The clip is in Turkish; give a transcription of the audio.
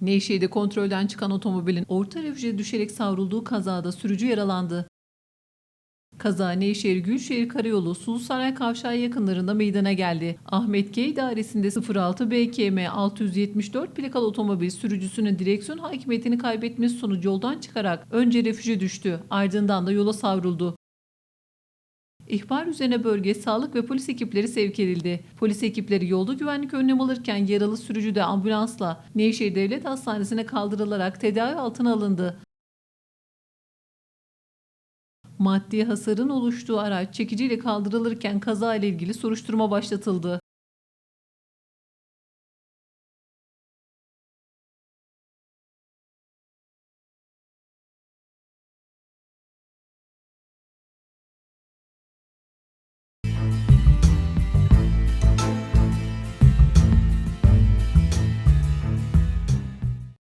Nevşehir'de kontrolden çıkan otomobilin orta refüje düşerek savrulduğu kazada sürücü yaralandı. Kaza Nevşehir Gülşehir Karayolu Sulusaray Kavşağı yakınlarında meydana geldi. Ahmet G idaresinde 06 BKM 674 plakalı otomobil sürücüsünün direksiyon hakimiyetini kaybetmesi sonucu yoldan çıkarak önce refüje düştü, ardından da yola savruldu. İhbar üzerine bölge sağlık ve polis ekipleri sevk edildi. Polis ekipleri yolda güvenlik önlem alırken yaralı sürücü de ambulansla Nevşehir Devlet Hastanesi'ne kaldırılarak tedavi altına alındı. Maddi hasarın oluştuğu araç çekiciyle kaldırılırken kaza ile ilgili soruşturma başlatıldı.